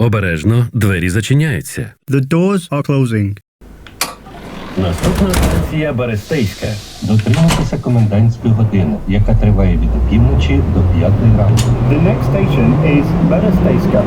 Обережно, двері зачиняються. The doors are closing. Наступна станція Берестейська. Дотримуйтеся комендантської години, яка триває від опівночі до п'ятої ранку. The next station is Berestejska.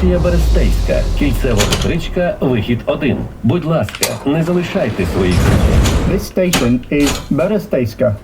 Станція Берестейська. Кільцева електричка, вихід 1. Будь ласка, не залишайте свої ключі. This station is Berestejska.